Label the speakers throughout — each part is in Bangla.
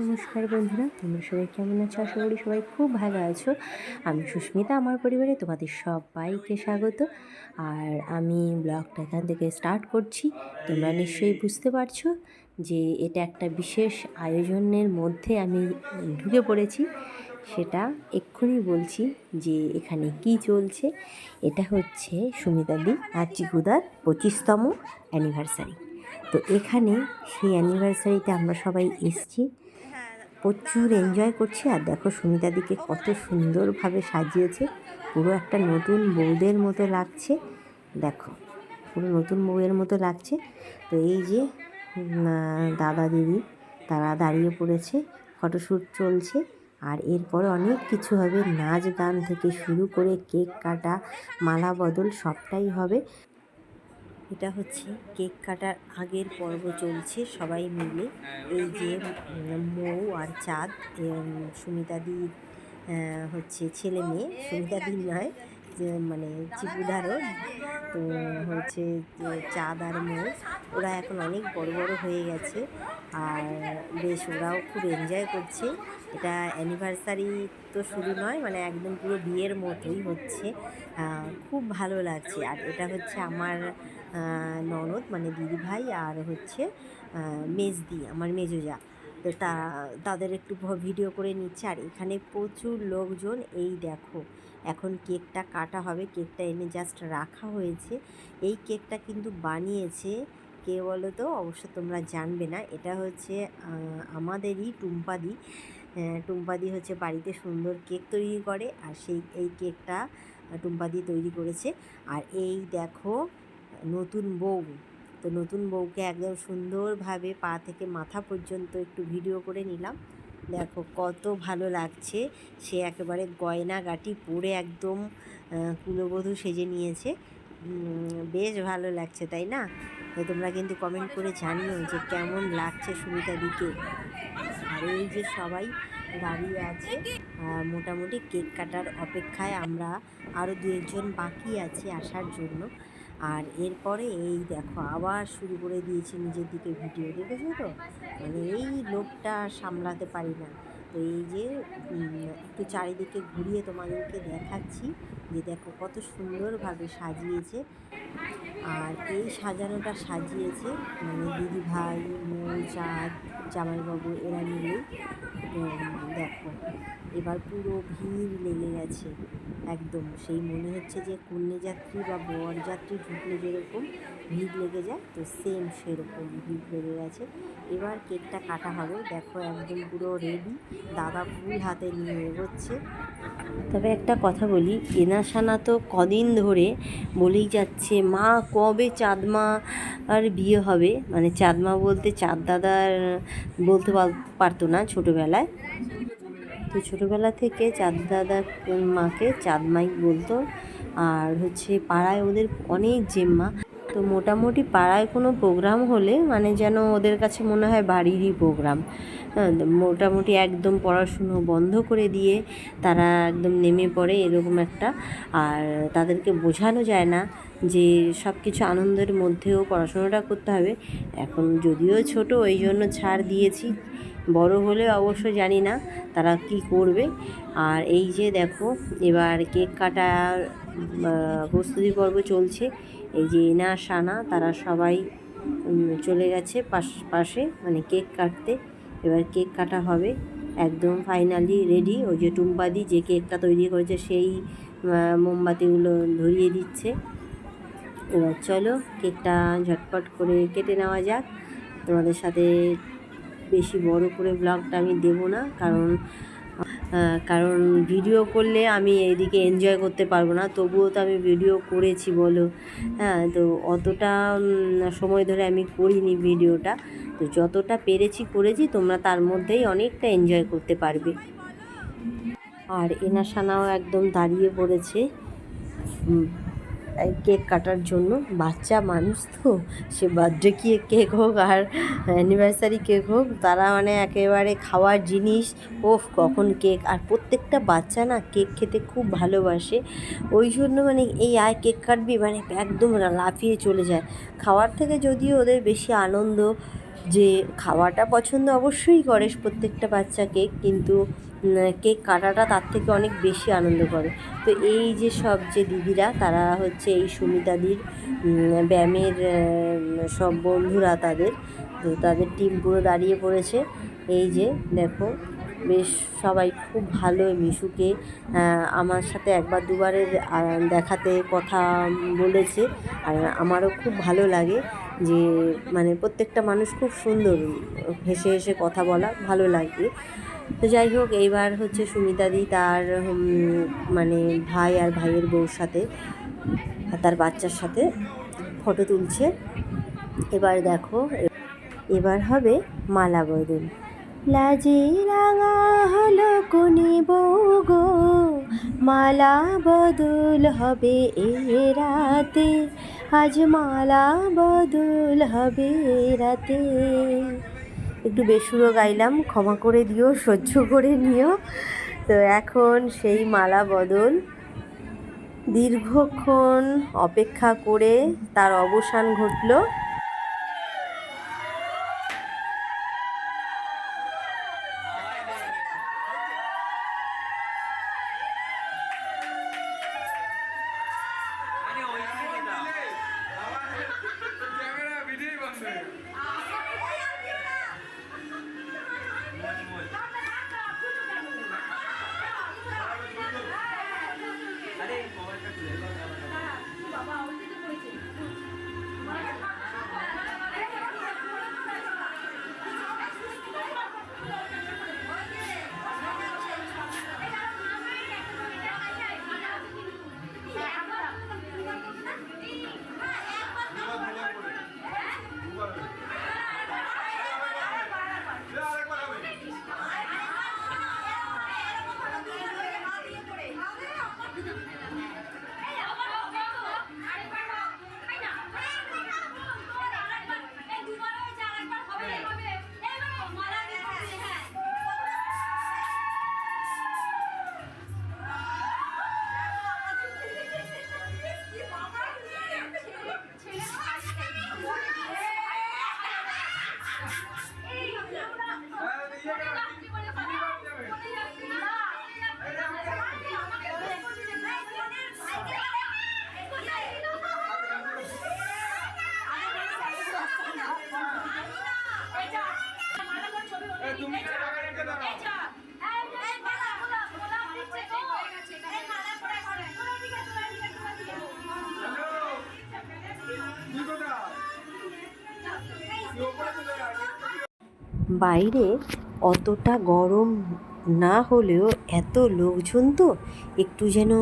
Speaker 1: নমস্কার বন্ধুরা, তোমরা সবাই কেমন আছো? আশা করি সবাই খুব ভালো আছো। আমি সুস্মিতা, আমার পরিবারে তোমাদের সবাইকে স্বাগত। আর আমি ব্লগটা এখান থেকে স্টার্ট করছি। তোমরা নিশ্চয়ই বুঝতে পারছ যে এটা একটা বিশেষ আয়োজনের মধ্যে আমি ঢুকে পড়েছি। সেটা এক্ষুনি বলছি যে এখানে কি চলছে। এটা হচ্ছে সুমিতাদি আর চিকুদার পঁচিশতম অ্যানিভার্সারি তো এখানে সেই অ্যানিভার্সারিতে আমরা সবাই এসছি। প্রচুর এনজয় করছি। আর দেখো সুমিতাদিকে কত সুন্দরভাবে সাজিয়েছে। পুরো একটা নতুন বউদের মতো লাগছে। দেখো, পুরো নতুন বউয়ের মতো লাগছে। তো এই যে দাদা দিদি, তারা দাঁড়িয়ে পড়েছে। ফটোশ্যুট চলছে। আর এরপরে অনেক কিছু হবে। নাচ গান থেকে শুরু করে কেক কাটা, মালা বদল সবটাই হবে। এটা হচ্ছে কেক কাটার আগের পর্ব চলছে সবাই মিলে। এই যে মৌ আর চাঁদ সুমিতাদির হচ্ছে ছেলে মেয়ে। সুমিতাদির নয়, যে মানে চিপুদারও তো হচ্ছে চাঁদ আর মৌ, ওরা এখন অনেক বড় বড় হয়ে গেছে। আর বেশ, ওরাও খুব এনজয় করছে। এটা অ্যানিভার্সারি তো শুরু নয় মানে একদম পুরো বিয়ের মতোই হচ্ছে। খুব ভালো লাগছে। আর এটা হচ্ছে আমার ননদ মানে দিদি ভাই আর হচ্ছে মেজদি, আমার মেজোজা। তো তা, তাদের একটু ভিডিও করে নিচ্ছে। আর এখানে প্রচুর লোকজন, এই দেখো, এখন কেকটা কাটা হবে। কেকটা এনে জাস্ট রাখা হয়েছে। এই কেকটা কিন্তু বানিয়েছে কে বলো তো অবশ্য তোমরা জানবে না। এটা হচ্ছে আমাদেরই টুম্পাদি। টুম্পাদি হচ্ছে বাড়িতে সুন্দর কেক তৈরি করে। আর সেই, এই কেকটা টুম্পাদি তৈরি করেছে। আর এই দেখো নতুন বউ। তো নতুন বউকে একদম সুন্দরভাবে পা থেকে মাথা পর্যন্ত একটু ভিডিও করে নিলাম। দেখো কত ভালো লাগছে। সে একেবারে গয়না গাটি পরে একদম কুলবধূ সেজে নিয়েছে। বেশ ভালো লাগছে, তাই না? তো তোমরা কিন্তু কমেন্ট করে জানিও যে কেমন লাগছে সুমিতা দিকে। আর এই যে সবাই দাঁড়িয়ে আছে মোটামুটি কেক কাটার অপেক্ষায় আমরা আরও দু একজন বাকি আছে আসার জন্য। আর এরপরে এই দেখো, আবার শুরু করে দিয়েছে নিজের দিকে ভিডিও, দেখেছ তো? মানে এই লোকটা সামলাতে পারি না। তো এই যে একটু চারিদিকে ঘুরিয়ে তোমাদেরকে দেখাচ্ছি যে দেখো কত সুন্দরভাবে সাজিয়েছে। আর এই সাজানোটা সাজিয়েছে মানে দিদি ভাই মৌ চাঁদ জামাইবাবু, এরা মিলেই। দেখো এবার পুরো ভিড় লেগে গেছে, একদম। সেই মনে হচ্ছে যে কন্যাযাত্রী বা বরযাত্রী ঢুকলে যেরকম ভিড় লেগে যায়, তো সেম সেরকম ভিড় লেগে গেছে। এবার কেকটা কাটা হবে। দেখো একদম পুরো রেডি দাদা ফুল হাতে নিয়ে এগোচ্ছে। তবে একটা কথা বলি এনাসানা তো কদিন ধরে বলেই যাচ্ছে, মা, কবে চাঁদমা আর বিয়ে হবে? মানে চাঁদমা বলতে চাঁদ দাদার বলতে পারতো না ছোটোবেলায়। তো ছোটোবেলা থেকে চাঁদ দাদা মাকে চাঁদমাই বলতো, আর হচ্ছে পাড়ায় ওদের অনেক জেম্মা। তো মোটামুটি পাড়ায় কোনো প্রোগ্রাম হলে মানে যেন ওদের কাছে মনে হয় বাড়িরই প্রোগ্রাম। হ্যাঁ মোটামুটি একদম পড়াশুনো বন্ধ করে দিয়ে তারা একদম নেমে পড়ে এরকম একটা। আর তাদেরকে বোঝানো যায় না যে সব কিছু আনন্দের মধ্যেও পড়াশোনাটা করতে হবে। এখন যদিও ছোট, ওই জন্য ছাড় দিয়েছি। বড় হলে অবশ্য জানি না তারা কি করবে। আর এই যে দেখো, এবার কেক কাটার প্রস্তুতি পর্ব চলছে। এই যে এনা, সানা, তারা সবাই চলে গেছে পাশ, পাশে মানে কেক কাটতে। এবার কেক কাটা হবে, একদম ফাইনালি রেডি। ওই যে টুম্পাদি যে কেকটা তৈরি করেছে, সেই মোমবাতিগুলো ধরিয়ে দিচ্ছে। এবার চলো, কেকটা ঝটপট করে কেটে নেওয়া যাক। তোমাদের সাথে বেশি বড় করে ব্লগটা আমি দেবো না, কারণ কারণ ভিডিও করলে আমি এইদিকে এনজয় করতে পারব না। তবুও তো আমি ভিডিও করেছি বলো। হ্যাঁ তো অতটা সময় ধরে আমি করিনি ভিডিওটা তো যতটা পেরেছি করেছি, তোমরা তার মধ্যেই অনেকটা এনজয় করতে পারবে। আর এনাসানাও একদম দাঁড়িয়ে পড়েছে। কেক কাটার জন্য। বাচ্চা মানুষ তো, সে বার্থডে কি কেক হোক আর অ্যানিভার্সারি কেক হোক, তারা মানে একেবারে খাওয়ার জিনিস। ওফ, কখন কেক। আর প্রত্যেকটা বাচ্চা না কেক খেতে খুব ভালোবাসে। ওই জন্য মানে এই আয় কেক কাটবি মানে একদম লাফিয়ে চলে যায়। খাওয়ার থেকে যদিও ওদের বেশি আনন্দ যে খাওয়াটা পছন্দ অবশ্যই করে প্রত্যেকটা বাচ্চা কেক কিন্তু কেক কাটাটা তার থেকে অনেক বেশি আনন্দ করে। তো এই যে সব যে দিদিরা, তারা হচ্ছে এই সুমিতাদির ব্যায়ামের সব বন্ধুরা তাদের। তো তাদের টিম পুরো দাঁড়িয়ে পড়েছে। এই যে দেখো, বেশ সবাই খুব ভালো মিশুকে আমার সাথে একবার দুবারের দেখাতে কথা বলেছে। আর আমারও খুব ভালো লাগে। যে মানে প্রত্যেকটা মানুষ খুব সুন্দর হেসে হেসে কথা বলা, ভালো লাগে। তো যাই হোক, এইবার হচ্ছে সুমিতাদি তার মানে ভাই আর ভাইয়ের বউর সাথে আর তার বাচ্চার সাথে ফটো তুলছে। এবার দেখো, এবার হবে মালা বদল। লাজে রাঙা হলো কোনে বউ গো মালা বদল হবে এ রাতে। আজ মালা বদল হবে রাতে। একটু বেসুরো গাইলাম, ক্ষমা করে দিও, সহ্য করে নিও। তো এখন সেই মালা বদল। দীর্ঘক্ষণ অপেক্ষা করে তার অবসান ঘটলো। বাইরে অতটা গরম না হলেও এত লোকজন তো একটু যেন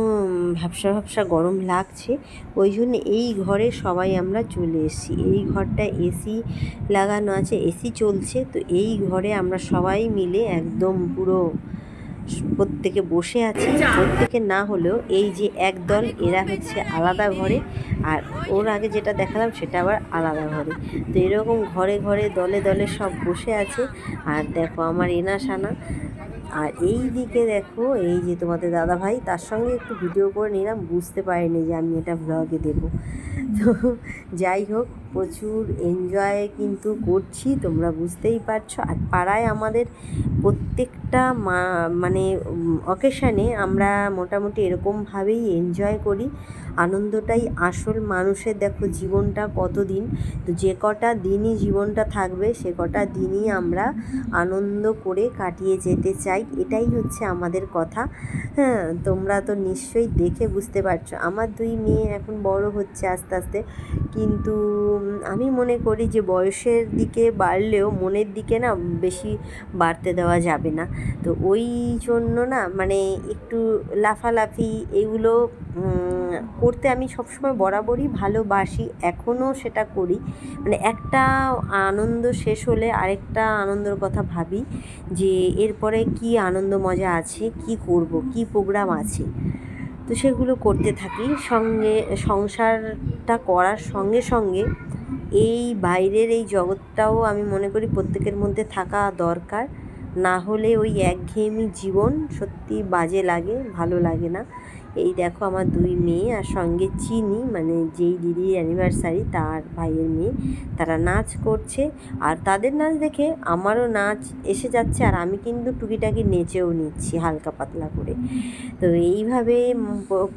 Speaker 1: ভ্যাবসা ভ্যাবসা গরম লাগছে। ওই জন্য এই ঘরে সবাই আমরা চলে এসেছি। এই ঘরটা এসি লাগানো আছে এসি চলছে। তো এই ঘরে আমরা সবাই মিলে একদম পুরো প্রত্যেকে বসে আছে, প্রত্যেকে না হলেও এই যে একদল, এরা হচ্ছে আলাদা ঘরে আর ওর আগে যেটা দেখালাম সেটা আবার আলাদা ঘরে। তো এরকম ঘরে ঘরে, দলে দলে সব বসে আছে আর দেখো আমার এনা সানা। আর এই দিকে দেখো, এই যে তোমাদের দাদা ভাই তার সঙ্গে একটু ভিডিও করে নিলাম, বুঝতে পারিনি যে আমি এটা ভ্লগে দেব। তো যাই হোক, প্রচুর এনজয় কিন্তু করছি, তোমরা বুঝতেই পারছ। আর পাড়ায় আমাদের প্রত্যেকটা মানে অকেশানে আমরা মোটামুটি এরকমভাবেই এনজয় করি। আনন্দটাই আসল মানুষের, দেখো জীবনটা কতদিন? তো যে কটা দিনই জীবনটা থাকবে, সে কটা দিনই আমরা আনন্দ করে কাটিয়ে যেতে চাই। এটাই হচ্ছে আমাদের কথা। হ্যাঁ তোমরা তো নিশ্চয়ই দেখে বুঝতে পারছ। আমার দুই মেয়ে এখন বড় হচ্ছে আস্তে আস্তে। কিন্তু আমি মনে করি যে বয়সের দিকে বাড়লেও মনের দিকে না বেশি বাড়তে দেওয়া যাবে না। তো ওই জন্য না মানে একটু লাফালাফি এগুলো করতে আমি সবসময় বরাবরই ভালোবাসি, এখনও সেটা করি। মানে একটা আনন্দ শেষ হলে আরেকটা আনন্দের কথা ভাবি যে এরপরে কি আনন্দ মজা আছে, কি করব, কি প্রোগ্রাম আছে। তো সেগুলো করতে থাকি। সঙ্গে, সংসারটা করার সঙ্গে সঙ্গে এই বাইরের এই জগৎটাও আমি মনে করি প্রত্যেকের মধ্যে থাকা দরকার। না হলে ওই একঘেয়েমি জীবন সত্যি বাজে লাগে, ভালো লাগে না। এই দেখো আমার দুই মেয়ে আর সঙ্গে চিনি মানে যেই দিদির অ্যানিভার্সারি তার ভাইয়ের মেয়ে। তারা নাচ করছে আর তাদের নাচ দেখে আমারও নাচ এসে যাচ্ছে আর আমি কিন্তু টুকিটাকি নেচেও নিচ্ছি হালকা পাতলা করে। তো এইভাবে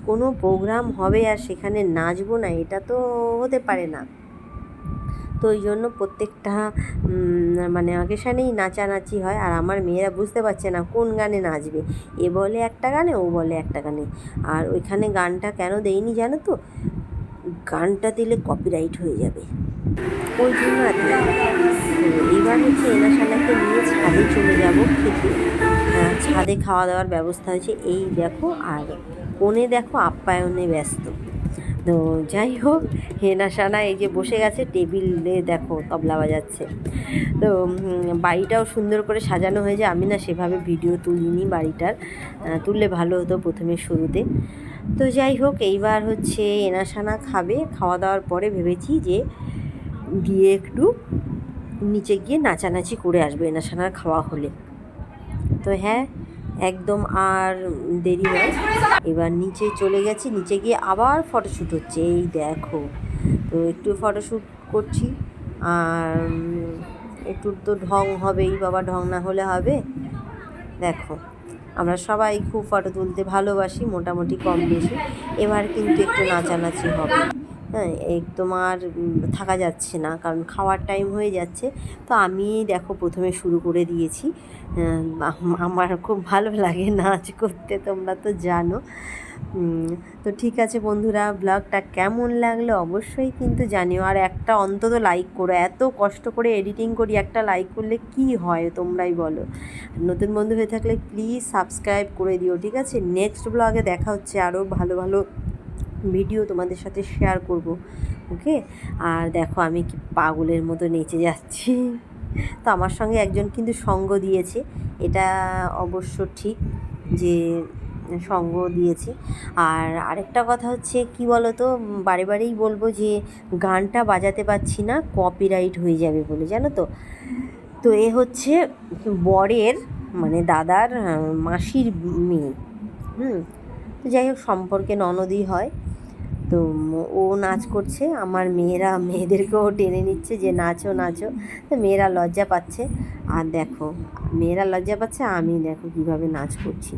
Speaker 1: কোনো প্রোগ্রাম হবে আর সেখানে নাচবো না, এটা তো হতে পারে না। তো ওই জন্য প্রত্যেকটা মানে অকেশানেই নাচানাচি হয়। আর আমার মেয়েরা বুঝতে পারছে না কোন গানে নাচবে। এ বলে একটা গানে ও বলে একটা গানে। আর ওইখানে গানটা কেন দেয়নি জানো তো? গানটা দিলে কপিরাইট হয়ে যাবে। ওই জন্য তো এইবার হচ্ছে এনাশালাকে নিয়ে ছাদে চলে যাব। খেতে আহ, ছাদে খাওয়া দাওয়ার ব্যবস্থা হয়েছে। এই দেখো আর কোণে দেখো আপ্যায়নে ব্যস্ত। তো যাই হোক হেনাসানা এই যে বসে গেছে, টেবিলে দেখো তবলা বাজাচ্ছে। তো বাড়িটাও সুন্দর করে সাজানো হয়েছে। আমি না সেভাবে ভিডিও তুলিনি বাড়িটার। তুললে ভালো হতো প্রথমে শুরুতে। তো যাই হোক, এইবার হচ্ছে এনাসানা খাবে। খাওয়া দাওয়ার পরে ভেবেছি যে গিয়ে একটু নিচে গিয়ে নাচানাচি করে আসবে এনাসানার খাওয়া হলে। তো হ্যাঁ একদম আর দেরি নয়। এবার নিচে চলে গেছি, নিচে গিয়ে আবার ফটোশ্যুট হচ্ছে। এই দেখো, তো একটু ফটোশ্যুট করছি। আর একটু তো ঢং হবেই বাবা, ঢং না হলে হবে। দেখো, আমরা সবাই খুব ফটো তুলতে ভালোবাসি, মোটামুটি কম বেশি। এবার কিন্তু একটু নাচানাচি হবে। হ্যাঁ আর উম, থাকা যাচ্ছে না। কারণ খাওয়ার টাইম হয়ে যাচ্ছে। তো আমি দেখো প্রথমে শুরু করে দিয়েছি। আমার খুব ভালো লাগে নাচ করতে তোমরা তো জানো। তো ঠিক আছে বন্ধুরা ব্লগটা কেমন লাগল অবশ্যই কিন্তু জানিও। আর একটা অন্তত লাইক করো। এত কষ্ট করে এডিটিং করি একটা লাইক করলে কি হয় তোমরাই বলো। নতুন বন্ধু হয়ে থাকলে প্লিজ সাবস্ক্রাইব করে দিও ঠিক আছে? নেক্সট ব্লগে দেখা হচ্ছে আরও ভালো ভালো ভিডিও তোমাদের সাথে শেয়ার করব ওকে আর দেখো আমি কি পাগলের মতো নেচে যাচ্ছি। তো আমার সঙ্গে একজন কিন্তু সঙ্গ দিয়েছে, এটা অবশ্য ঠিক যে সঙ্গ দিয়েছে। আর আরেকটা কথা হচ্ছে, কি বলো তো বারে বারেই বলব যে গানটা বাজাতে পারছি না কপিরাইট হয়ে যাবে বলে, জানো তো? তো এ হচ্ছে বরের মানে দাদার মাসির মেয়ে, হুম? যাই হোক, সম্পর্কে ননদই হয়। তো ও নাচ করছে, আমার মেয়েরা, মেয়েদেরকেও টেনে নিচ্ছে যে, নাচো নাচো। তো মেয়েরা লজ্জা পাচ্ছে। আর দেখো, মেয়েরা লজ্জা পাচ্ছে, আমি দেখো কীভাবে নাচ করছি।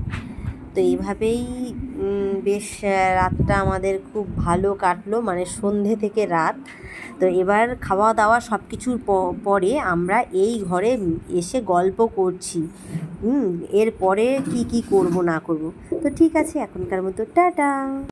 Speaker 1: তো এইভাবেই বেশ রাতটা আমাদের খুব ভালো কাটলো মানে সন্ধে থেকে রাত। তো এবার খাওয়া দাওয়া সব কিছুর পরে আমরা এই ঘরে এসে গল্প করছি। এরপরে কি কি করব, না করব। তো ঠিক আছে, এখনকার মতো, টাটা!